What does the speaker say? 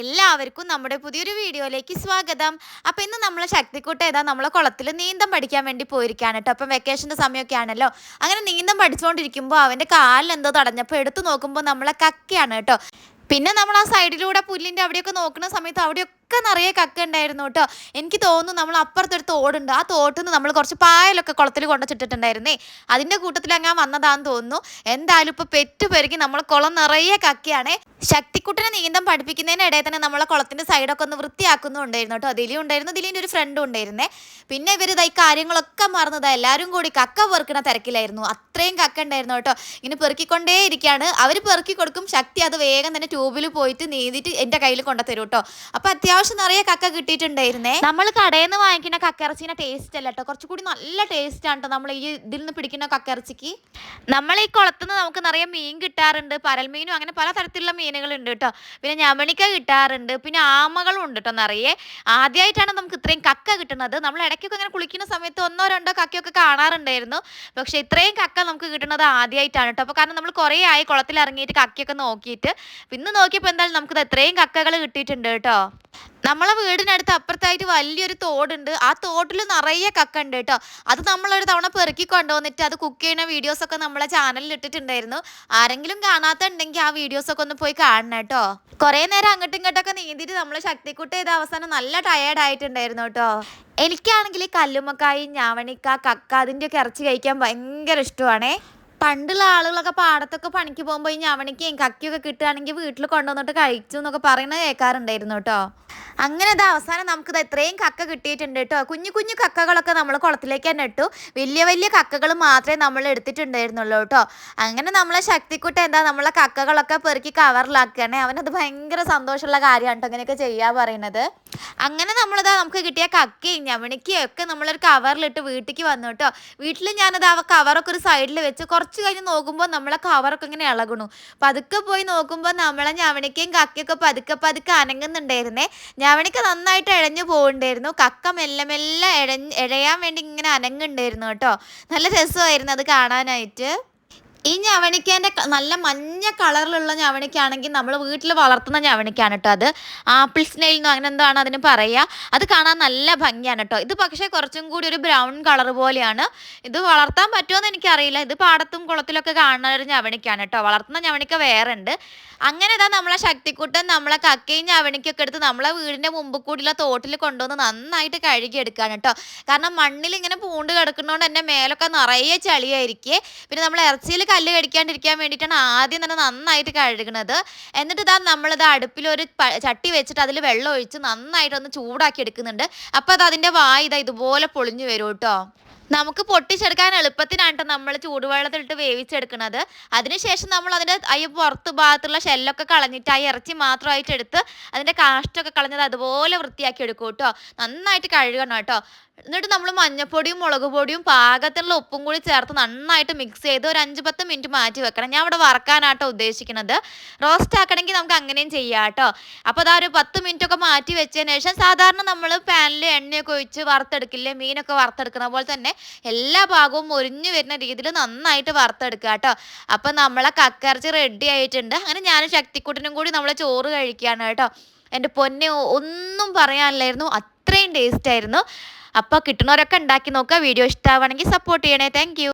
എല്ലാവർക്കും നമ്മുടെ പുതിയൊരു വീഡിയോയിലേക്ക് സ്വാഗതം. അപ്പം ഇന്ന് നമ്മൾ ശക്തിക്കൂട്ട ഏതാ? നമ്മളെ കുളത്തിൽ നീന്തം പഠിക്കാൻ വേണ്ടി പോയിരിക്കുകയാണ് കേട്ടോ അപ്പം വെക്കേഷന്റെ സമയമൊക്കെ ആണല്ലോ. അങ്ങനെ നീന്തം പഠിച്ചുകൊണ്ടിരിക്കുമ്പോൾ അവന്റെ കാലിൽ എന്തോ തടഞ്ഞപ്പോൾ എടുത്തു നോക്കുമ്പോൾ നമ്മളെ കക്കയാണ് കേട്ടോ പിന്നെ നമ്മൾ ആ സൈഡിലൂടെ പുല്ലിന്റെ അവിടെയൊക്കെ നോക്കുന്ന സമയത്ത് അവിടെയൊക്കെ നിറയെ കക്ക ഉണ്ടായിരുന്നു കേട്ടോ എനിക്ക് തോന്നുന്നു നമ്മൾ അപ്പുറത്തൊരു തോടുണ്ട്. ആ തോട്ടിൽ നിന്ന് നമ്മൾ കുറച്ച് പായലൊക്കെ കുളത്തിൽ കൊണ്ടുവച്ചിട്ടുണ്ടായിരുന്നേ അതിന്റെ കൂട്ടത്തിൽ അങ്ങനെ വന്നതാന്ന് തോന്നുന്നു. എന്തായാലും ഇപ്പോൾ പെറ്റ് പെരുകി നമ്മൾ കുളം നിറയെ കക്കയാണേ. ശക്തിക്കുട്ടനെ നീന്തം പഠിപ്പിക്കുന്നതിനിടയിൽ തന്നെ നമ്മളെ കുളത്തിന്റെ സൈഡൊക്കെ ഒന്ന് വൃത്തിയാക്കുന്നുണ്ടായിരുന്നു കേട്ടോ. ദിലി ഉണ്ടായിരുന്നു ദിലിന്റെ ഒരു ഫ്രണ്ടും ഉണ്ടായിരുന്നേ. പിന്നെ ഇവർ ഇതായി കാര്യങ്ങളൊക്കെ മറന്നതാ എല്ലാവരും കൂടി കക്ക പെറുക്കണ തിരക്കിലായിരുന്നു. അത്രയും കക്ക ഉണ്ടായിരുന്നു കേട്ടോ. ഇങ്ങനെ പെറുക്കിക്കൊണ്ടേ ഇരിക്കുകയാണ്. അവർ പെറുക്കി കൊടുക്കും ശക്തി അത് വേഗം തന്നെ ട്യൂബിൽ പോയിട്ട് നീന്തിട്ട് എന്റെ കയ്യിൽ കൊണ്ടുത്തരും കേട്ടോ. അപ്പോൾ അത്യാവശ്യം നിറയെ കക്ക കിട്ടിയിട്ടുണ്ടായിരുന്നേ. നമ്മൾ കടയിൽ നിന്ന് വാങ്ങിക്കുന്ന കക്കിറച്ചിന്റെ ടേസ്റ്റ് അല്ല കേട്ടോ. കുറച്ചുകൂടി നല്ല ടേസ്റ്റ് ആണ് കേട്ടോ നമ്മൾ ഈ ഇതിൽ നിന്ന് പിടിക്കുന്ന കക്കിറച്ചിക്ക് നമ്മൾ ഈ കുളത്തുനിന്ന് നമുക്ക് നിറയെ മീൻ കിട്ടാറുണ്ട് പരൽമീനും അങ്ങനെ പല തരത്തിലുള്ള മീനുകളുണ്ട് കേട്ടോ. പിന്നെ ഞമണിക്ക കിട്ടാറുണ്ട്. പിന്നെ ആമകളും ഉണ്ട് കേട്ടോ നിറയെ. ആദ്യമായിട്ടാണ് നമുക്ക് ഇത്രയും കക്ക കിട്ടുന്നത്. നമ്മൾ ഇടയ്ക്കൊക്കെ അങ്ങനെ കുളിക്കുന്ന സമയത്ത് ഒന്നോ രണ്ടോ കക്കയൊക്കെ കാണാറുണ്ടായിരുന്നു. പക്ഷെ ഇത്രയും കക്ക നമുക്ക് കിട്ടുന്നത് ആദ്യമായിട്ടാണ് കേട്ടോ. അപ്പോൾ കാരണം നമ്മൾ കുറേ ആയി കുളത്തിൽ ഇറങ്ങിയിട്ട് കക്കയൊക്കെ നോക്കിയിട്ട്. പിന്നെ നോക്കിയപ്പോൾ എന്തായാലും നമുക്കിത് എത്രയും കക്കകൾ കിട്ടിയിട്ടുണ്ട് കേട്ടോ. നമ്മളെ വീടിനടുത്ത് അപ്പുറത്തായിട്ട് വലിയൊരു തോടുണ്ട്. ആ തോട്ടിൽ നിറയെ കക്ക ഉണ്ട് കേട്ടോ അത് നമ്മളൊരു തവണ പെറുക്കി കൊണ്ടുവന്നിട്ട് അത് കുക്ക് ചെയ്യുന്ന വീഡിയോസ് ഒക്കെ നമ്മളെ ചാനലിൽ ഇട്ടിട്ടുണ്ടായിരുന്നു. ആരെങ്കിലും കാണാത്തുണ്ടെങ്കിൽ ആ വീഡിയോസ് ഒക്കെ ഒന്ന് പോയി കാണണം കേട്ടോ കുറേ നേരം അങ്ങോട്ടും ഇങ്ങോട്ടൊക്കെ നീന്തിയിട്ട് നമ്മൾ ശക്തിക്കുട്ട് ചെയ്ത അവസാനം നല്ല ടയേർഡ് ആയിട്ടുണ്ടായിരുന്നു കേട്ടോ എനിക്കാണെങ്കിൽ കല്ലുമ്മക്കായി ഞാവണിക്ക കക്ക അതിന്റെയൊക്കെ ഇറച്ചി കഴിക്കാൻ ഭയങ്കര ഇഷ്ടമാണേ. പണ്ടുള്ള ആളുകളൊക്കെ പാടത്തൊക്കെ പണിക്ക് പോകുമ്പോൾ ഈ ഞവണിക്കയും കക്കിയൊക്കെ കിട്ടുകയാണെങ്കിൽ വീട്ടിൽ കൊണ്ടുവന്നിട്ട് കഴിച്ചു എന്നൊക്കെ പറയുന്നത് കേൾക്കാറുണ്ടായിരുന്നു കേട്ടോ അങ്ങനെ ഇത് അവസാനം നമുക്കിത് എത്രയും കക്ക കിട്ടിയിട്ടുണ്ട് കേട്ടോ. കുഞ്ഞു കുഞ്ഞു കക്കകളൊക്കെ നമ്മൾ കുളത്തിലേക്ക് തന്നെ ഇട്ടു. വലിയ വലിയ കക്കകൾ മാത്രമേ നമ്മൾ എടുത്തിട്ടുണ്ടായിരുന്നുള്ളൂ കേട്ടോ. അങ്ങനെ നമ്മളെ ശക്തിക്കുട്ട എന്താ നമ്മളെ കക്കകളൊക്കെ പെറുക്കി കവറിലാക്കുകയാണെ. അവനത് ഭയങ്കര സന്തോഷമുള്ള കാര്യമാണ് കേട്ടോ ഇങ്ങനെയൊക്കെ ചെയ്യാ പറയുന്നത്. അങ്ങനെ നമ്മളിതാ നമുക്ക് കിട്ടിയ കക്കയും ഞവണിക്കയും ഒക്കെ നമ്മളൊരു കവറിലിട്ട് വീട്ടിലേക്ക് വന്നു കേട്ടോ. വീട്ടിൽ ഞാനത് ആ കവറൊക്കെ ഒരു സൈഡിൽ വെച്ച് കുറച്ച് കഴിഞ്ഞ് നോക്കുമ്പോൾ നമ്മളെ കവറൊക്കെ ഇങ്ങനെ ഇളകണു. പതുക്കെ പോയി നോക്കുമ്പോൾ നമ്മളെ ഞവണിക്കയും കക്കയൊക്കെ പതുക്കെ പതുക്കെ അനങ്ങുന്നുണ്ടായിരുന്നേ. ഞവണിക്ക നന്നായിട്ട് ഇഴഞ്ഞു പോകുന്നുണ്ടായിരുന്നു കക്ക മെല്ലെ മെല്ലെ ഇഴ ഇഴയാൻ വേണ്ടി ഇങ്ങനെ അനങ്ങുണ്ടായിരുന്നു കേട്ടോ. നല്ല രസമായിരുന്നു അത് കാണാനായിട്ട്. ഈ ഞവണിക്കേന്റെ നല്ല മഞ്ഞ കളറിലുള്ള ഞവണിക്കാണെങ്കിൽ നമ്മൾ വീട്ടിൽ വളർത്തുന്ന ഞവണിക്കാണ് കേട്ടോ അത്. ആപ്പിൾ സ്നെയിൽ എന്നോ അങ്ങനെ എന്താണ് അതിന് പറയുക. അത് കാണാൻ നല്ല ഭംഗിയാണ് കേട്ടോ. ഇത് പക്ഷേ കുറച്ചും കൂടി ഒരു ബ്രൗൺ കളർ പോലെയാണ്. ഇത് വളർത്താൻ പറ്റുമോ എനിക്കറിയില്ല. ഇത് പാടത്തും കുളത്തിലൊക്കെ കാണുന്ന ഒരു ഞവണിക്കാണ് കേട്ടോ. വളർത്തുന്ന ഞവണിക്ക വേറെ ഉണ്ട്. അങ്ങനെ ഇതാ നമ്മളെ ശക്തിക്കുട്ടൻ നമ്മളെ കക്കയും ഞവണിക്കൊക്കെ എടുത്ത് നമ്മളെ വീടിന്റെ മുമ്പ് കൂടിയുള്ള തോട്ടിൽ കൊണ്ടുവന്ന് നന്നായിട്ട് കഴുകി എടുക്കാണ് കേട്ടോ. കാരണം മണ്ണിൽ ഇങ്ങനെ പൂണ്ട് കിടക്കുന്നതുകൊണ്ട് എന്റെ മേലൊക്കെ നിറയെ ചളിയായിരിക്കേ. പിന്നെ നമ്മൾ ഇറച്ചിയിൽ കല്ല് കടിക്കാണ്ടിരിക്കാൻ വേണ്ടിയിട്ടാണ് ആദ്യം തന്നെ നന്നായിട്ട് കഴുകുന്നത് എന്നിട്ട് ഇതാ നമ്മളിത് അടുപ്പിലൊരു ചട്ടി വെച്ചിട്ട് അതിൽ വെള്ളം ഒഴിച്ച് നന്നായിട്ടൊന്ന് ചൂടാക്കി എടുക്കുന്നുണ്ട് അപ്പോൾ അത് അതിന്റെ വായ ഇതാ ഇതുപോലെ പൊളിഞ്ഞു വരും കേട്ടോ. നമുക്ക് പൊട്ടിച്ചെടുക്കാൻ എളുപ്പത്തിനാണ് നമ്മൾ ചൂടുവെള്ളത്തിലിട്ട് വേവിച്ചെടുക്കുന്നത് അതിനുശേഷം നമ്മൾ അതിന്റെ അയ്യോ പുറത്ത് ഭാഗത്തുള്ള ഷെല്ലൊക്കെ കളഞ്ഞിട്ട് ആ ഇറച്ചി മാത്രമായിട്ട് എടുത്ത് അതിന്റെ കാഷ്ടമൊക്കെ കളഞ്ഞത് അതുപോലെ വൃത്തിയാക്കി എടുക്കും കേട്ടോ. നന്നായിട്ട് കഴുകണം കേട്ടോ. എന്നിട്ട് നമ്മൾ മഞ്ഞപ്പൊടിയും മുളക് പൊടിയും പാകത്തിനുള്ള ഉപ്പും കൂടി ചേർത്ത് നന്നായിട്ട് മിക്സ് ചെയ്ത് ഒരു അഞ്ച് പത്ത് മിനിറ്റ് മാറ്റി വെക്കണം. ഞാൻ ഇവിടെ വറക്കാനാട്ടോ ഉദ്ദേശിക്കുന്നത് റോസ്റ്റ് ആക്കണമെങ്കിൽ നമുക്ക് അങ്ങനെയും ചെയ്യാം കേട്ടോ. അപ്പോൾ അതാ ഒരു പത്ത് മിനിറ്റ് ഒക്കെ മാറ്റി വെച്ചതിന് ശേഷം സാധാരണ നമ്മൾ പാനിൽ എണ്ണയൊക്കെ ഒഴിച്ച് വറുത്തെടുക്കില്ലേ മീനൊക്കെ വറുത്തെടുക്കുന്ന പോലെ തന്നെ എല്ലാ ഭാഗവും ഒരിഞ്ഞു വരുന്ന രീതിയിൽ നന്നായിട്ട് വറുത്തെടുക്കുക കേട്ടോ. അപ്പം നമ്മളെ കക്കറച്ചി റെഡി ആയിട്ടുണ്ട്. അങ്ങനെ ഞാനും ശക്തിക്കുട്ടനും കൂടി നമ്മളെ ചോറ് കഴിക്കുകയാണ് കേട്ടോ. എന്റെ പൊന്നെ ഒന്നും പറയാനില്ലായിരുന്നു. അത്രയും ടേസ്റ്റ് ആയിരുന്നു. അപ്പോൾ കിട്ടുന്നവരൊക്കെ ഉണ്ടാക്കി നോക്കുക. വീഡിയോ ഇഷ്ടമാവണമെങ്കിൽ സപ്പോർട്ട് ചെയ്യണേ. താങ്ക്